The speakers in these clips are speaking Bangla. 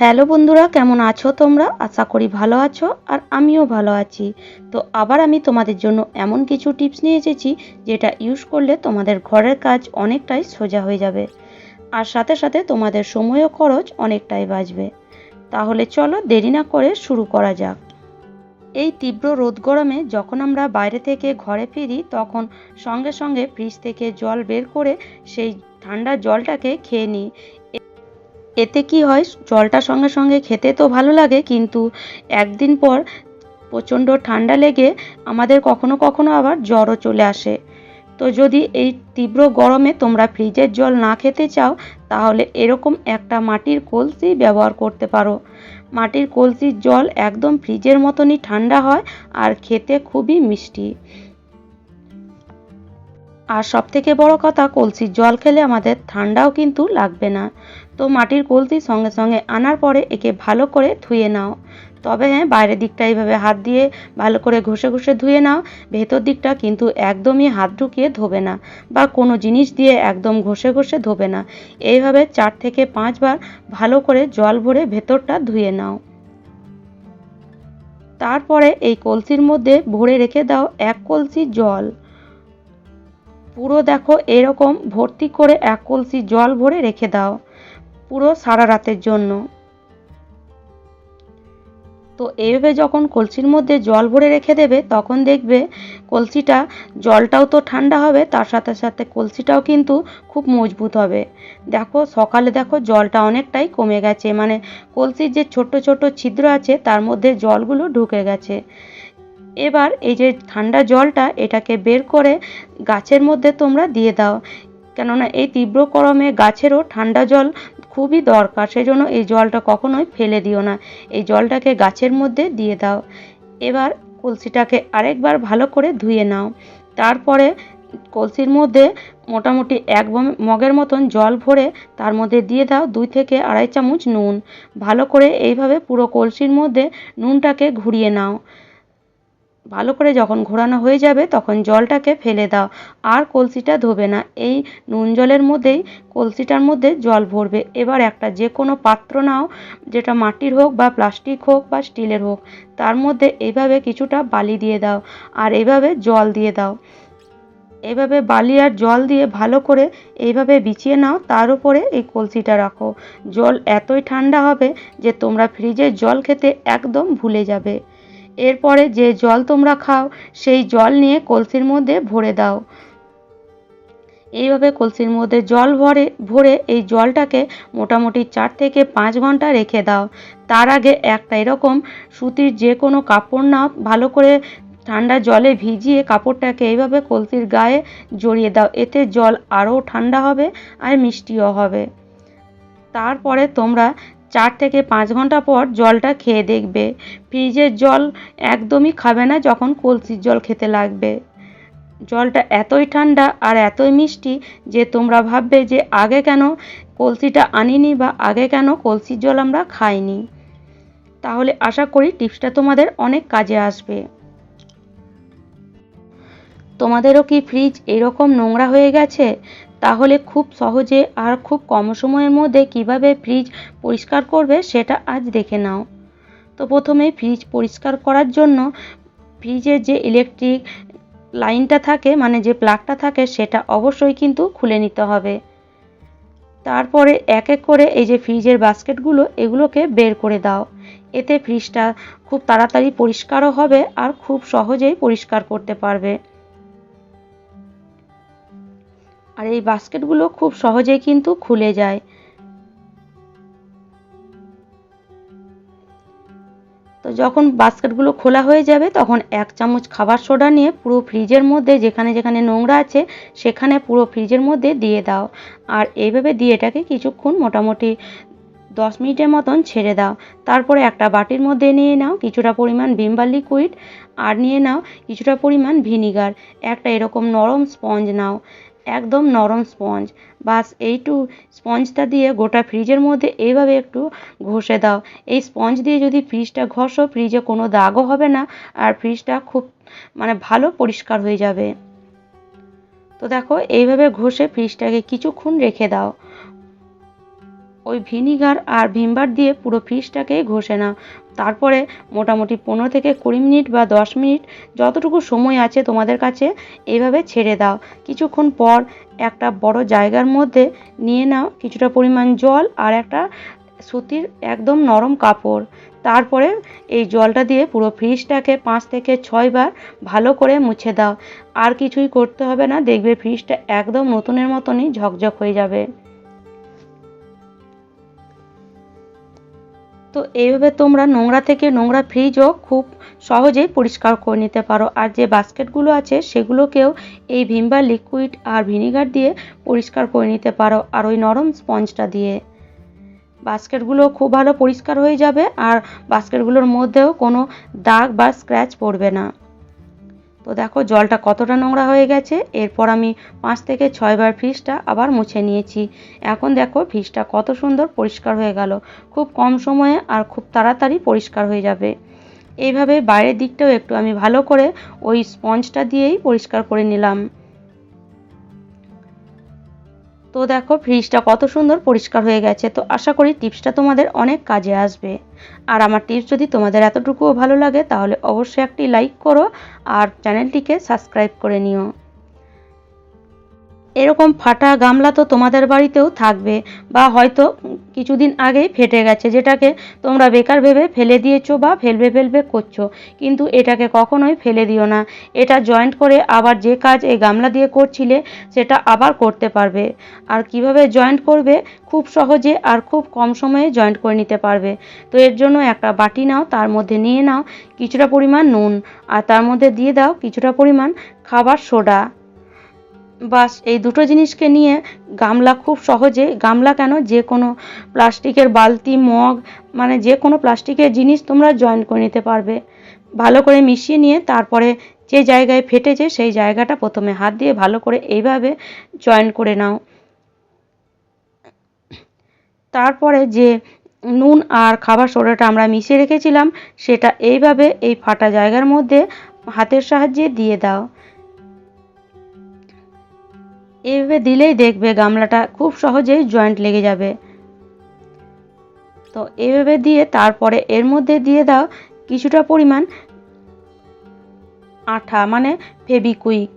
হ্যালো বন্ধুরা, কেমন আছো তোমরা? আশা করি ভালো আছো আর আমিও ভালো আছি। তো আবার আমি তোমাদের জন্য এমন কিছু টিপস নিয়ে এসেছি যেটা ইউজ করলে তোমাদের ঘরের কাজ অনেকটাই সোজা হয়ে যাবে আর সাথে সাথে তোমাদের সময় ও খরচ অনেকটাই বাঁচবে। তাহলে চলো দেরি না করে শুরু করা যাক। এই তীব্র রোদ গরমে যখন আমরা বাইরে থেকে ঘরে ফিরি, তখন সঙ্গে সঙ্গে ফ্রিজ থেকে জল বের করে সেই ঠান্ডা জলটাকে খেয়ে নিই। এতে কি হয়? জলটা সঙ্গে সঙ্গে খেতে তো ভালো লাগে, কিন্তু একদিন পর প্রচণ্ড ঠান্ডা লেগে আমাদের কখনো কখনো আবার জ্বরও চলে আসে। তো যদি এই তীব্র গরমে তোমরা ফ্রিজের জল না খেতে চাও, তাহলে এরকম একটা মাটির কলসি ব্যবহার করতে পারো। মাটির কলসির জল একদম ফ্রিজের মতনই ঠান্ডা হয় আর খেতে খুবই মিষ্টি। আর সব থেকে বড় কথা, কলসির জল খেলে আমাদের ঠান্ডাও কিন্তু লাগবে না। তো মাটির কলসি সঙ্গে সঙ্গে আনার পরে একে ভালো করে ধুয়ে নাও। তবে হ্যাঁ বাইরের দিকটা এইভাবে হাত দিয়ে ভালো করে ঘষে ঘষে ধুয়ে নাও। ভেতর দিকটা কিন্তু একদমই হাত ঢুকিয়ে ধোবে না বা কোনো জিনিস দিয়ে একদম ঘষে ঘষে ধোবে না। এইভাবে চার থেকে পাঁচবার ভালো করে জল ভরে ভেতরটা ধুয়ে নাও। তারপরে এই কলসির মধ্যে ভরে রেখে দাও এক কলসি জল। পুরো দেখো এরকম ভর্তি করে এক কলসি জল ভরে রেখে দাও পুরো সারা রাতের জন্য। তো এইভাবে যখন কলসির মধ্যে জল ভরে রেখে দেবে, তখন দেখবে কলসিটা জলটাও তো ঠান্ডা হবে, তার সাথে সাথে কলসিটাও কিন্তু খুব মজবুত হবে। দেখো, সকালে দেখো জলটা অনেকটাই কমে গেছে মানে কলসির যে ছোট ছোট ছিদ্র আছে, তার মধ্যে জলগুলো ঢুকে গেছে। এবার এই যে ঠান্ডা জলটা এটাকে বের করে গাছের মধ্যে তোমরা দিয়ে দাও। কেননা এই তীব্র গরমে গাছেরও ঠান্ডা জল খুবই দরকার সেই জন্য এই জলটা কখনোই ফেলে দিও না। এই জলটাকে গাছের মধ্যে দিয়ে দাও। এবার কলসিটাকে আরেকবার ভালো করে ধুয়ে নাও। তারপরে কলসির মধ্যে মোটামুটি এক মগের মতন জল ভরে তার মধ্যে দিয়ে দাও দুই থেকে আড়াই চামচ নুন। ভালো করে এইভাবে পুরো কলসির মধ্যে নুনটাকে ঘুরিয়ে নাও। ভালো করে যখন ঘোরানো হয়ে যাবে, তখন জলটাকে ফেলে দাও। আর কলসিটা ধোবে না। এই নুন জলের মধ্যেই কলসিটার মধ্যে জল ভরবে। এবার একটা যে কোনো পাত্র নাও, যেটা মাটির হোক বা প্লাস্টিক হোক বা স্টিলের হোক, তার মধ্যে এইভাবে কিছুটা বালি দিয়ে দাও আর এইভাবে জল দিয়ে দাও। এভাবে বালি আর জল দিয়ে ভালো করে এইভাবে বিছিয়ে নাও, তার উপরে এই কলসিটা রাখো। জল এতই ঠান্ডা হবে যে তোমরা ফ্রিজের জল খেতে একদম ভুলে যাবে। এরপরে যে জল তোমরা খাও, সেই জল নিয়ে কলসির মধ্যে ভরে দাও। এইভাবে কলসির মধ্যে জল ভরে ভরে এই জলটাকে মোটামুটি চার থেকে পাঁচ ঘণ্টা রেখে দাও। তার আগে একটা এরকম সুতির যে কোনো কাপড় না ভালো করে ঠান্ডা জলে ভিজিয়ে কাপড়টাকে এইভাবে কলসির গায়ে জড়িয়ে দাও। এতে জল আরও ঠান্ডা হবে আর মিষ্টিও হবে। তারপরে তোমরা চার থেকে পাঁচ ঘণ্টা পর জলটা খেয়ে দেখবে। ফ্রিজের জল একদমই খাবে না যখন কলসির জল খেতে লাগবে। জলটা এতই ঠান্ডা আর এতই মিষ্টি যে তোমরা ভাববে যে আগে কেন কলসিটা আনিনি বা আগে কেন কলসির জল আমরা খাইনি। তাহলে আশা করি টিপসটা তোমাদের অনেক কাজে আসবে। তোমাদেরও কি ফ্রিজ এরকম নোংরা হয়ে গেছে? তাহলে খুব সহজে আর খুব কম সময়ের মধ্যে কীভাবে ফ্রিজ পরিষ্কার করবে সেটা আজ দেখে নাও। তো প্রথমে ফ্রিজ পরিষ্কার করার জন্য ফ্রিজের যে ইলেকট্রিক লাইনটা থাকে মানে যে প্লাগটা থাকে, সেটা অবশ্যই কিন্তু খুলে নিতে হবে। তারপরে এক এক করে এই যে ফ্রিজের বাস্কেটগুলো এগুলোকে বের করে দাও। এতে ফ্রিজটা খুব তাড়াতাড়ি পরিষ্কারও হবে আর খুব সহজেই পরিষ্কার করতে পারবে। আর এই বাস্কেটগুলো খুব সহজেই কিন্তু খুলে যায়। তো যখন বাস্কেটগুলো খোলা হয়ে যাবে, তখন এক চামচ খাবার সোডা নিয়ে পুরো ফ্রিজের মধ্যে যেখানে যেখানে নোংরা আছে, সেখানে পুরো ফ্রিজের মধ্যে দিয়ে দাও। আর এইভাবে দিয়ে এটাকে কিছুক্ষণ মোটামুটি দশ মিনিটের মতন ছেড়ে দাও। তারপরে একটা বাটির মধ্যে নিয়ে নাও কিছুটা পরিমাণ ভিমবার লিকুইড, আর নিয়ে নাও কিছুটা পরিমাণ ভিনিগার। একটা এরকম নরম স্পঞ্জ নাও। একদম নরম স্পঞ্জ। বাস এইটু স্পঞ্জটা দিয়ে গোটা ফ্রিজের মধ্যে এইভাবে একটু ঘষে দাও। এই স্পঞ্জ দিয়ে যদি ফ্রিজটা ঘষো, ফ্রিজে কোনো দাগও হবে না আর ফ্রিজটা খুব মানে ভালো পরিষ্কার হয়ে যাবে। তো দেখো, এইভাবে ঘষে ফ্রিজটাকে কিছুক্ষণ রেখে দাও। ওই ভিনিগার আর ভিমবার দিয়ে পুরো ফ্রিজটাকে ঘষে নাও তারপরে মোটামুটি পনেরো থেকে কুড়ি মিনিট বা দশ মিনিট যতটুকু সময় আছে তোমাদের কাছে এইভাবে ছেড়ে দাও। কিছুক্ষণ পর একটা বড় জায়গার মধ্যে নিয়ে নাও কিছুটা পরিমাণ জল আর একটা সুতির একদম নরম কাপড়। তারপরে এই জলটা দিয়ে পুরো ফ্রিজটাকে পাঁচ থেকে ছয়বার ভালো করে মুছে দাও। আর কিছুই করতে হবে না, দেখবে ফ্রিজটা একদম নতুনের মতনই ঝকঝক হয়ে যাবে। তো এইভাবে তোমরা নোংরা থেকে নোংরা ফ্রিজও খুব সহজেই পরিষ্কার করে নিতে পারো। আর যে বাস্কেটগুলো আছে, সেগুলোকেও এই ভিমবা লিকুইড আর ভিনিগার দিয়ে পরিষ্কার করে নিতে পারো। আর ওই নরম স্পঞ্জটা দিয়ে। বাস্কেটগুলো খুব ভালো পরিষ্কার হয়ে যাবে আর বাস্কেটগুলোর মধ্যেও কোনো দাগ বা স্ক্র্যাচ পড়বে না। তো দেখো, জলটা কতটা নোংরা হয়ে গেছে, এরপর আমি পাঁচ থেকে ছয়বার ফ্রিজটা আবার মুছে নিয়েছি। এখন দেখো, ফ্রিজটা কত সুন্দর পরিষ্কার হয়ে গেল। খুব কম সময়ে আর খুব তাড়াতাড়ি পরিষ্কার হয়ে যাবে। এইভাবে বাইরের দিকটাও একটু আমি ভালো করে ওই স্পঞ্জটা দিয়েই পরিষ্কার করে নিলাম। তো দেখো ফ্রিজটা কত সুন্দর পরিষ্কার হয়ে গেছে। তো আশা করি টিপসটা তোমাদের অনেক কাজে আসবে। আর আমার টিপস যদি তোমাদের এতটুকুও ভালো লাগে, তাহলে অবশ্যই একটি লাইক করো আর চ্যানেলটিকে সাবস্ক্রাইব করে নিও। এরকম ফাটা গামলা তো তোমাদের বাড়িতেও থাকবে বা হয়তো কিছুদিন আগেই ফেটে গেছে, যেটাকে তোমরা বেকার ভেবে ফেলে দিয়েছ বা ফেলবে ফেলবে করছ, কিন্তু এটাকে কখনোই ফেলে দিও না। এটা জয়েন্ট করে আবার যে কাজ এই গামলা দিয়ে করছিলে, সেটা আবার করতে পারবে। আর কীভাবে জয়েন্ট করবে? খুব সহজে আর খুব কম সময়ে জয়েন্ট করে নিতে পারবে। তো এর জন্য একটা বাটি নাও, তার মধ্যে নিয়ে নাও কিছুটা পরিমাণ নুন, আর তার মধ্যে দিয়ে দাও কিছুটা পরিমাণ খাবার সোডা। বাস, এই দুটো জিনিসকে নিয়ে গামলা খুব সহজে, গামলা কেন? যে কোনো প্লাস্টিকের বালতি, মগ মানে যে কোনো প্লাস্টিকের জিনিস তোমরা জয়েন করে নিতে পারবে। ভালো করে মিশিয়ে নিয়ে তারপরে যে জায়গায় ফেটেছে সেই জায়গাটা প্রথমে হাত দিয়ে ভালো করে এইভাবে জয়েন করে নাও। তারপরে যে নুন আর খাবার সোডাটা আমরা মিশিয়ে রেখেছিলাম, সেটা এইভাবে এই ফাটা জায়গার মধ্যে হাতের সাহায্যে দিয়ে দাও। এইভাবে দিলেই দেখবে গামলাটা খুব সহজেই জয়েন্ট লেগে যাবে। তো এইভাবে দিয়ে তারপরে এর মধ্যে দিয়ে দাও কিছুটা পরিমাণ আঠা মানে ফেবিকুইক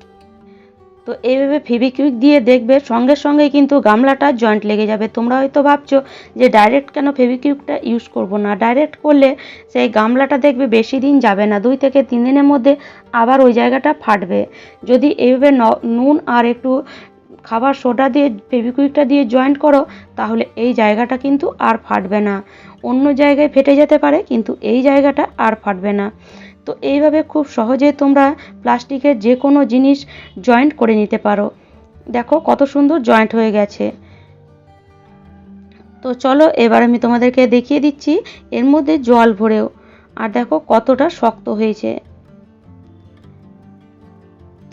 তো এইভাবে ফেবিকুইক দিয়ে দেখবে সঙ্গে সঙ্গেই কিন্তু গামলাটা জয়েন্ট লেগে যাবে। তোমরা হয়তো ভাবছ যে ডাইরেক্ট কেন ফেবিকুইকটা ইউজ করব না? ডাইরেক্ট করলে সেই গামলাটা দেখবে বেশি দিন যাবে না। দুই থেকে তিন দিনের মধ্যে আবার ওই জায়গাটা ফাটবে। যদি এইভাবে নুন আর একটু খাবার সোডা দিয়ে ফেবিকুইকটা দিয়ে জয়েন্ট করো, তাহলে এই জায়গাটা কিন্তু আর ফাটবে না। অন্য জায়গায় ফেটে যেতে পারে, কিন্তু এই জায়গাটা আর ফাটবে না। তো এইভাবে খুব সহজে তোমরা প্লাস্টিকের যে কোনো জিনিস জয়েন্ট করে নিতে পারো। দেখো কত সুন্দর জয়েন্ট হয়ে গেছে। তো চলো এবার আমি তোমাদেরকে দেখিয়ে দিচ্ছি, এর মধ্যে জল ভরেও। আর দেখো কতটা শক্ত হয়েছে।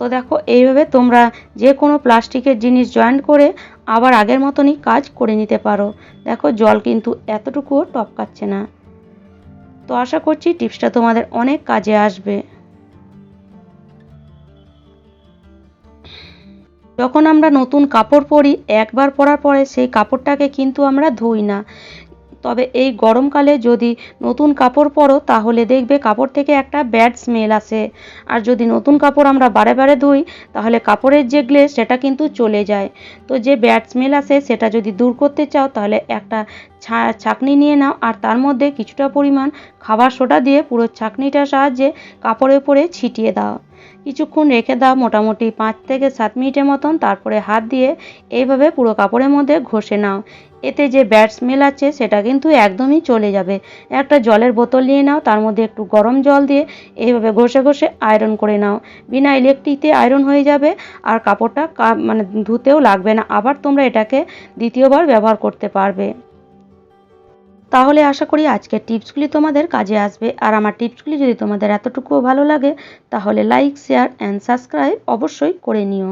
তো দেখো, এইভাবে তোমরা যে কোনো প্লাস্টিকের জিনিস জয়েন্ট করে আবার আগের মতনই কাজ করে নিতে পারো। দেখো, জল কিন্তু এতটুকুও টপকাচ্ছে না। তো আশা করছি টিপসটা তোমাদের অনেক কাজে আসবে। যখন আমরা নতুন কাপড় পরি, একবার পরার পরে সেই কাপড়টাকে কিন্তু আমরা ধুই না। তবে এই গরমকালে যদি নতুন কাপড় পরো, তাহলে দেখবে কাপড় থেকে একটা ব্যাড স্মেল আসে। আর যদি নতুন কাপড় আমরা বারে বারে ধুই, তাহলে কাপড়ের যে গ্লেজ সেটা কিন্তু চলে যায়। তো যে ব্যাড স্মেল আসে, সেটা যদি দূর করতে চাও, তাহলে একটা ছাকনি নিয়ে নাও। আর তার মধ্যে কিছুটা পরিমাণ খাবার সোডা দিয়ে পুরো ছাকনিটার সাহায্যে কাপড়ের উপরে ছিটিয়ে দাও। কিছুক্ষণ রেখে দাও মোটামুটি পাঁচ থেকে সাত মিনিটের মতন, তারপরে হাত দিয়ে এইভাবে পুরো কাপড়ের মধ্যে ঘষে নাও। এতে যে ব্যাড স্মেল আছে, সেটা কিন্তু একদমই চলে যাবে। একটা জলের বোতল নিয়ে নাও, তার মধ্যে একটু গরম জল দিয়ে এইভাবে ঘষে ঘষে আয়রন করে নাও। বিনা ইলেকট্রিকতে আয়রন হয়ে যাবে আর কাপড়টা মানে ধুতেও লাগবে না। আবার তোমরা এটাকে দ্বিতীয়বার ব্যবহার করতে পারবে। তাহলে আশা করি আজকের টিপসগুলি তোমাদের কাজে আসবে। আর আমার টিপসগুলি যদি তোমাদের এতটুকুও ভালো লাগে, তাহলে লাইক শেয়ার অ্যান্ড সাবস্ক্রাইব অবশ্যই করে নিও।